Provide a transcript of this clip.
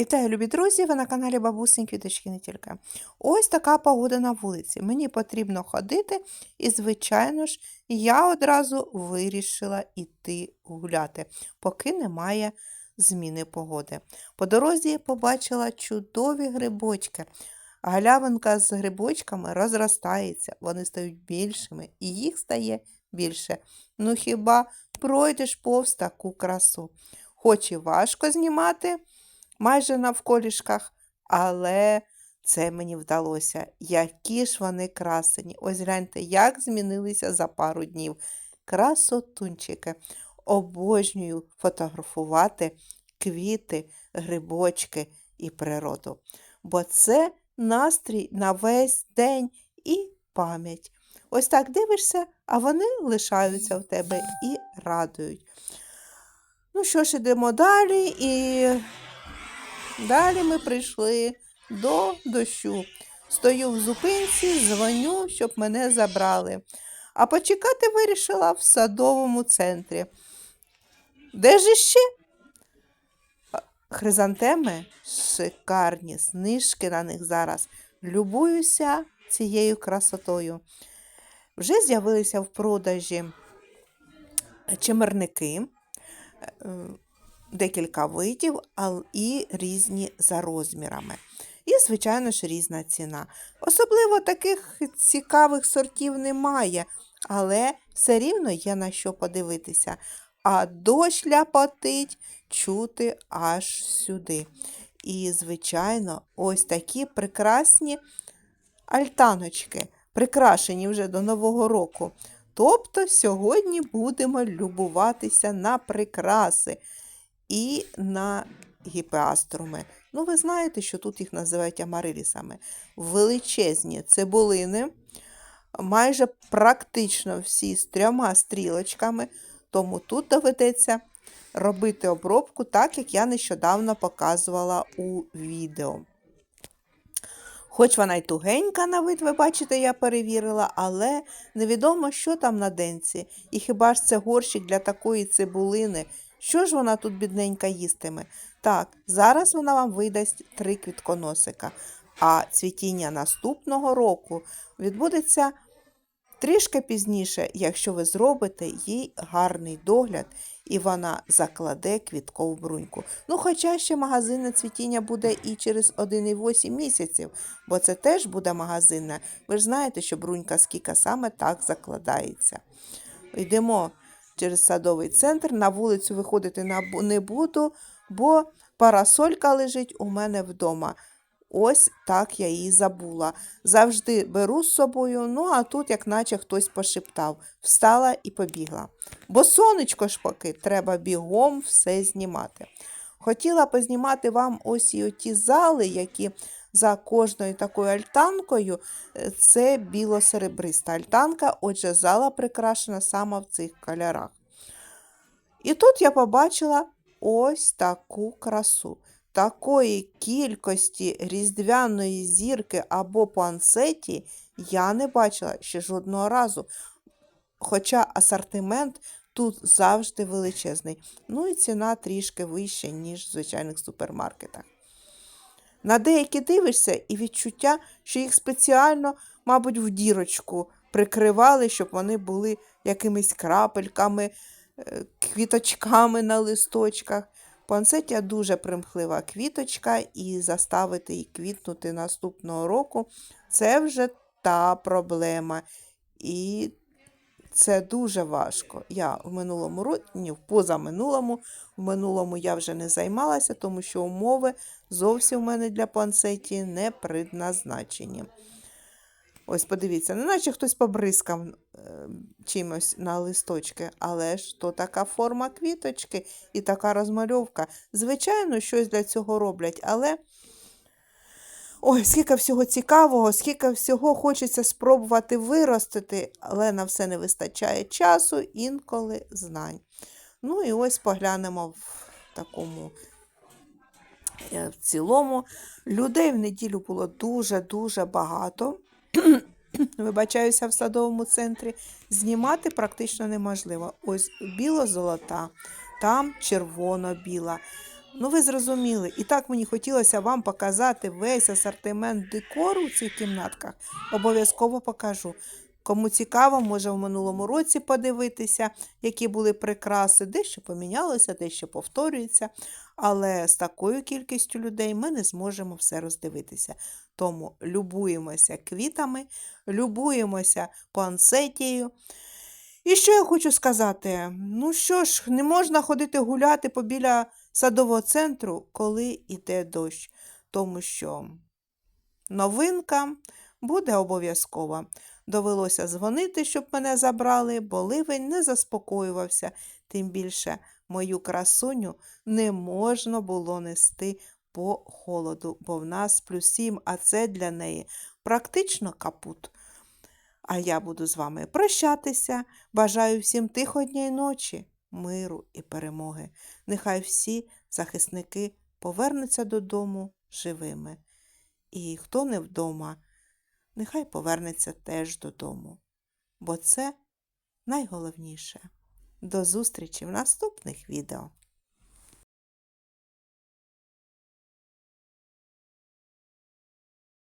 Вітаю, любі друзі! Ви на каналі Бабусень Квіточки не тільки. Ось така погода на вулиці. Мені потрібно ходити, і, звичайно ж, я одразу вирішила йти гуляти, поки немає зміни погоди. По дорозі побачила чудові грибочки. Галявинка з грибочками розростається, вони стають більшими, і їх стає більше. Ну хіба пройдеш повз таку красу? Хоч і важко знімати майже навколішках, але це мені вдалося. Які ж вони красені. Ось гляньте, як змінилися за пару днів. Красотунчики. Обожнюю фотографувати квіти, грибочки і природу. Бо це настрій на весь день і пам'ять. Ось так дивишся, а вони лишаються в тебе і радують. Ну що ж, ідемо далі і Далі ми прийшли до дощу. Стою в зупинці, дзвоню, щоб мене забрали. А почекати вирішила в садовому центрі. Де ж іще? Хризантеми шикарні, знижки на них зараз. Любуюся цією красотою. Вже з'явилися в продажі чимерники. Декілька видів, і різні за розмірами. І, звичайно ж, різна ціна. Особливо таких цікавих сортів немає, але все рівно є на що подивитися. А дощ ляпотить чути аж сюди. І, звичайно, ось такі прекрасні альтаночки, прикрашені вже до Нового року. Тобто сьогодні будемо любуватися на прикраси і на гіпеаструми. Ну, ви знаєте, що тут їх називають амарилісами. Величезні цибулини, майже практично всі з трьома стрілочками, тому тут доведеться робити обробку, так як я нещодавно показувала у відео. Хоч вона й тугенька на вид, ви бачите, я перевірила, але невідомо, що там на денці. І хіба ж це горщик для такої цибулини? Що ж вона тут бідненька їстиме? Так, зараз вона вам видасть три квітконосика, а цвітіння наступного року відбудеться трішки пізніше, якщо ви зробите їй гарний догляд і вона закладе квіткову бруньку. Ну, хоча ще магазинне цвітіння буде і через 1,8 місяців, бо це теж буде магазинне. Ви ж знаєте, що брунька з кіка саме так закладається. Йдемо через садовий центр. На вулицю виходити не буду, бо парасолька лежить у мене вдома. Ось так я її забула. Завжди беру з собою, ну а тут, як наче хтось пошептав, встала і побігла. Бо сонечко ж поки треба бігом все знімати. Хотіла познімати вам ось і оті зали, які за кожною такою альтанкою е, це біло-серебриста альтанка, отже, зала прикрашена саме в цих кольорах. І тут я побачила ось таку красу. Такої кількості різдвяної зірки або пуансеті я не бачила ще жодного разу. Хоча асортимент тут завжди величезний. Ну і ціна трішки вища, ніж в звичайних супермаркетах. На деякі дивишся і відчуття, що їх спеціально, мабуть, в дірочку прикривали, щоб вони були якимись крапельками, е, квіточками на листочках. Пуансетія дуже примхлива квіточка, і заставити її квітнути наступного року це вже та проблема. І це дуже важко. Я в минулому році, в позаминулому, в минулому я вже не займалася, тому що умови зовсім в мене для пансеті не предназначені. Ось подивіться, не наче хтось побризкав е, чимось на листочки, але ж то така форма квіточки і така розмальовка. Звичайно, щось для цього роблять, але. Ой, скільки всього цікавого, скільки всього хочеться спробувати виростити, але на все не вистачає часу, інколи знань. Ну і ось поглянемо в такому е, в цілому. Людей в неділю було дуже-дуже багато. Вибачаюся в садовому центрі. Знімати практично неможливо. Ось біло-золота, там червоно-біла. Ну, ви зрозуміли, і так мені хотілося вам показати весь асортимент декору в цих кімнатках. Обов'язково покажу. Кому цікаво, може в минулому році подивитися, які були прикраси, дещо помінялося, дещо повторюється. Але з такою кількістю людей ми не зможемо все роздивитися. Тому любуємося квітами, любуємося пансетією. І що я хочу сказати? Ну що ж, не можна ходити гуляти побіля садового центру, коли йде дощ, тому що новинка буде обов'язкова. Довелося дзвонити, щоб мене забрали, бо ливень не заспокоювався. Тим більше мою красуню не можна було нести по холоду, бо в нас плюс сім, а це для неї практично капут. А я буду з вами прощатися. Бажаю всім тихої ночі, миру і перемоги. Нехай всі захисники повернуться додому живими. І хто не вдома, нехай повернеться теж додому. Бо це найголовніше. До зустрічі в наступних відео.